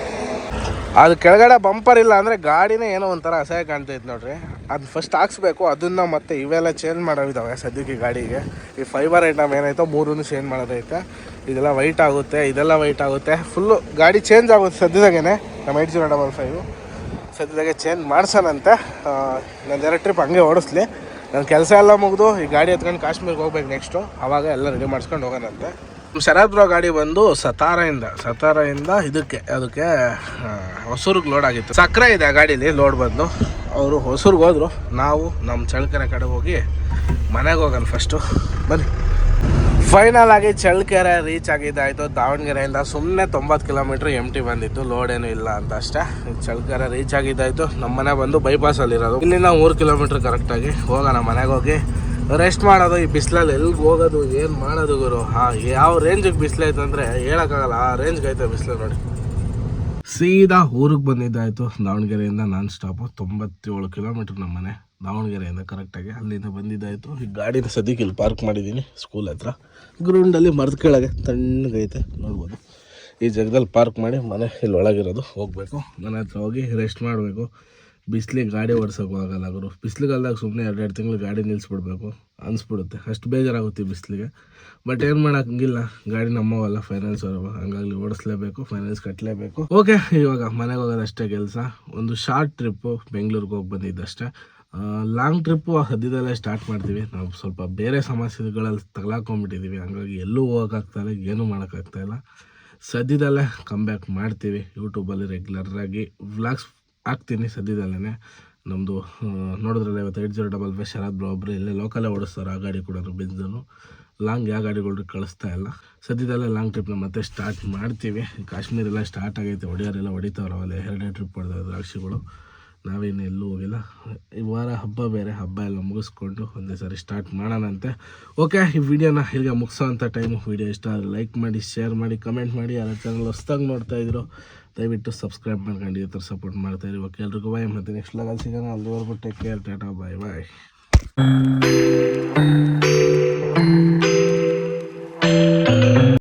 ಅದು ಕೆಳಗಡೆ ಬಂಪರ್ ಇಲ್ಲ ಅಂದರೆ ಗಾಡಿನೇ ಏನೋ ಒಂಥರ ಅಸಹ್ಯ ಕಾಣ್ತೈತೆ ನೋಡ್ರಿ. ಅದು ಫಸ್ಟ್ ಹಾಕ್ಸ್ಬೇಕು, ಅದನ್ನು ಮತ್ತೆ ಇವೆಲ್ಲ ಚೇಂಜ್ ಮಾಡೋವಿದ್ದಾವೆ ಸದ್ಯಕ್ಕೆ ಗಾಡಿಗೆ. ಈ ಫೈಬರ್ ಐಟಮ್ ಏನಾಯ್ತೋ ಮೂರನ್ನು ಚೇಂಜ್ ಮಾಡೋದೈತೆ. ಇದೆಲ್ಲ ವೈಟ್ ಆಗುತ್ತೆ, ಇದೆಲ್ಲ ವೈಟ್ ಆಗುತ್ತೆ. ಫುಲ್ಲು ಗಾಡಿ ಚೇಂಜ್ ಆಗುತ್ತೆ ಸದ್ಯದಾಗೇನೆ, ನಮ್ಮ ಏಟ್ ಜೀರೋ ಡಬಲ್ ಫೈವ್ ಸದ್ಯದಾಗೆ ಚೇಂಜ್ ಮಾಡ್ಸೋಣಂತೆ. ನಾನು ಎರಡು ಟ್ರಿಪ್ ಹಂಗೆ ಓಡಿಸ್ಲಿ. ನನ್ನ ಕೆಲಸ ಎಲ್ಲ ಮುಗಿದು ಈ ಗಾಡಿ ಎತ್ಕೊಂಡು ಕಾಶ್ಮೀರ್ಗೆ ಹೋಗ್ಬೇಕು ನೆಕ್ಸ್ಟು ಆವಾಗ ಎಲ್ಲ ರೆಡಿ ಮಾಡ್ಸ್ಕೊಂಡು ಹೋಗೋಣಂತೆ. ಶರದ್ ಗಾಡಿ ಬಂದು ಸತಾರದಿಂದ ಸತಾರದಿಂದ ಇದಕ್ಕೆ, ಅದಕ್ಕೆ ಹೊಸೂರಿಗೆ ಲೋಡ್ ಆಗಿತ್ತು. ಸಕ್ಕರೆ ಇದೆ ಆ ಗಾಡೀಲಿ ಲೋಡ್ ಬಂದು. ಅವರು ಹೊಸೂರಿಗೆ ಹೋದರು. ನಾವು ನಮ್ಮ ಚಳ್ಳಕೆರೆ ಕಡೆ ಹೋಗಿ ಮನೆಗೆ ಹೋಗೋಣ ಫಸ್ಟು ಬನ್ನಿ. ಫೈನಲ್ ಆಗಿ ಚಳ್ಳಕೆರೆ ರೀಚ್ ಆಗಿದ್ದಾಯಿತು. ದಾವಣಗೆರೆಯಿಂದ ಸುಮ್ಮನೆ ತೊಂಬತ್ತು ಕಿಲೋಮೀಟ್ರ್ ಎಂ ಟಿ ಬಂದಿತ್ತು. ಲೋಡ್ ಏನೂ ಇಲ್ಲ ಅಂತ ಅಷ್ಟೇ. ಚಳ್ಳಕೆರೆ ರೀಚ್ ಆಗಿದ್ದಾಯಿತು. ನಮ್ಮ ಮನೆ ಬಂದು ಬೈಪಾಸಲ್ಲಿರೋದು ಇಲ್ಲಿಂದ ಮೂರು ಕಿಲೋಮೀಟ್ರ್ ಕರೆಕ್ಟಾಗಿ ಹೋಗೋಣ ಮನೆಗೆ ಹೋಗಿ. ರೆಸ್ಟ್ ಮಾಡೋದು, ಈ ಬಿಸಿಲಲ್ಲಿ ಎಲ್ಲಿಗೆ ಹೋಗೋದು, ಏನು ಮಾಡೋದು ಗುರು? ಹಾಂ, ಯಾವ ರೇಂಜಿಗೆ ಬಿಸಿಲೈತೆ ಅಂದರೆ ಹೇಳೋಕ್ಕಾಗಲ್ಲ. ಆ ರೇಂಜ್ಗೆ ಐತೆ ಬಿಸಿಲು ನೋಡಿ. ಸೀದಾ ಊರಿಗೆ ಬಂದಿದ್ದಾಯಿತು. ದಾವಣಗೆರೆಯಿಂದ ನಾನ್ ಸ್ಟಾಪು ತೊಂಬತ್ತೇಳು ಕಿಲೋಮೀಟ್ರ್ ನಮ್ಮ ಮನೆ. ದಾವಣಗೆರೆಯಿಂದ ಕರೆಕ್ಟಾಗಿ ಅಲ್ಲಿಂದ ಬಂದಿದ್ದಾಯಿತು. ಈ ಗಾಡಿನ ಸದ್ಯಕ್ಕೆ ಇಲ್ಲಿ ಪಾರ್ಕ್ ಮಾಡಿದ್ದೀನಿ ಸ್ಕೂಲ್ ಹತ್ರ. ಗ್ರೌಂಡಲ್ಲಿ ಮರದ ಕೆಳಗೆ ತಣ್ಣಗೈತೆ, ನೋಡ್ಬೋದು. ಈ ಜಾಗದಲ್ಲಿ ಪಾರ್ಕ್ ಮಾಡಿ ಮನೆ ಇಲ್ಲಿ ಒಳಗಿರೋದು, ಹೋಗಬೇಕು. ಮನೆ ಹತ್ರ ಹೋಗಿ ರೆಸ್ಟ್ ಮಾಡಬೇಕು. ಬಿಸಿಲಿಗೆ ಗಾಡಿ ಓಡಿಸೋಕ್ಕೂ ಆಗಲ್ಲ ಗುರು. ಬಿಸಿಲುಗಾಲದಾಗ ಸುಮ್ಮನೆ ಎರಡೆರಡು ತಿಂಗಳು ಗಾಡಿ ನಿಲ್ಲಿಸ್ಬಿಡ್ಬೇಕು ಅನಿಸ್ಬಿಡುತ್ತೆ. ಅಷ್ಟು ಬೇಜಾರಾಗುತ್ತೆ ಬಿಸಿಲಿಗೆ. ಬಟ್ ಏನು ಮಾಡೋಕ್ಕಿಲ್ಲ. ಗಾಡಿ ನಮ್ಮವಲ್ಲ ಫೈನಾನ್ಸ್ ಅವರವ. ಹಂಗಾಗಲಿ ಓಡಿಸ್ಲೇಬೇಕು ಫೈನಾನ್ಸ್ ಕಟ್ಟಲೇಬೇಕು ಓಕೆ ಇವಾಗ ಮನೆಗೆ ಹೋಗೋದಷ್ಟೇ ಕೆಲಸ. ಒಂದು ಶಾರ್ಟ್ ಟ್ರಿಪ್ಪು ಬೆಂಗಳೂರಿಗೆ ಹೋಗಿ ಬಂದಿದ್ದಷ್ಟೇ. ಲಾಂಗ್ ಟ್ರಿಪ್ಪು ಸದ್ಯದಲ್ಲೇ ಸ್ಟಾರ್ಟ್ ಮಾಡ್ತೀವಿ. ನಾವು ಸ್ವಲ್ಪ ಬೇರೆ ಸಮಸ್ಯೆಗಳಲ್ಲಿ ತಗಲಾಕೊಂಡ್ಬಿಟ್ಟಿದ್ದೀವಿ ಹಂಗಾಗಿ ಎಲ್ಲೂ ಹೋಗೋಕ್ಕಾಗ್ತಾಯಿಲ್ಲ ಏನೂ ಮಾಡೋಕ್ಕಾಗ್ತಾಯಿಲ್ಲ ಸದ್ಯದಲ್ಲೇ ಕಮ್ ಬ್ಯಾಕ್ ಮಾಡ್ತೀವಿ. ಯೂಟ್ಯೂಬಲ್ಲಿ ರೆಗ್ಯುಲರಾಗಿ ವ್ಲಾಗ್ಸ್ ಹಾಕ್ತೀನಿ ಸದ್ಯದಲ್ಲೇ ನಮ್ಮದು ನೋಡಿದ್ರಲ್ಲ ಇವತ್ತು eight zero double five Sharath bro ಒಬ್ಬರು ಇಲ್ಲೇ ಲೋಕಲೇ ಓಡಿಸ್ತಾರೆ. ಆ ಗಾಡಿ ಕೂಡ ಬಿದ್ದನು ಲಾಂಗ್ ಯಾವ ಗಾಡಿಗಳು ಕಳಿಸ್ತಾ ಇಲ್ಲ. ಸದ್ಯದಲ್ಲೇ ಲಾಂಗ್ ಟ್ರಿಪ್ನ ಮತ್ತೆ ಸ್ಟಾರ್ಟ್ ಮಾಡ್ತೀವಿ. ಕಾಶ್ಮೀರೆಲ್ಲ ಸ್ಟಾರ್ಟ್ ಆಗೈತೆ. ಹೊಡಿಯೋರೆಲ್ಲ ಹೊಡಿತಾವ್ರೆ. ಅವಲ್ಲಿ ಎರಡನೇ ಟ್ರಿಪ್ ಹೊಡೆದ ದ್ರಾಕ್ಷಿಗಳು. ನಾವೇನು ಎಲ್ಲೂ ಹೋಗಿಲ್ಲ. ಈ ವಾರ ಹಬ್ಬ ಬೇರೆ, ಹಬ್ಬ ಎಲ್ಲ ಮುಗಿಸ್ಕೊಂಡು ಒಂದೇ ಸಾರಿ ಸ್ಟಾರ್ಟ್ ಮಾಡೋಣಂತೆ. ಓಕೆ ಈ ವಿಡಿಯೋನ ಇಲ್ಲಿಗೆ ಮುಗಿಸೋ ಅಂಥ ಟೈಮು ವಿಡಿಯೋ ಇಷ್ಟ ಆದರೆ ಲೈಕ್ ಮಾಡಿ ಶೇರ್ ಮಾಡಿ ಕಮೆಂಟ್ ಮಾಡಿ. ಯಾರ ಚಾನಲ್ ಹೊಸ್ದಾಗಿ ನೋಡ್ತಾ ಇದ್ರು ದಯವಿಟ್ಟು ಸಬ್ಸ್ಕ್ರೈಬ್ ಮಾಡ್ಕೊಂಡು ಈ ಥರ ಸಪೋರ್ಟ್ ಮಾಡ್ತಾಯಿರಿ ಓಕೆ ಎಲ್ರಿಗೂ ಬಾಯ್ ಮತ್ತು ನೆಕ್ಸ್ಟ್ ಲಾಗಲ್ಲಿ ಸಿಗೋಣ. ಅಲ್ಲಿವರೆಗೂ take care tata bye bye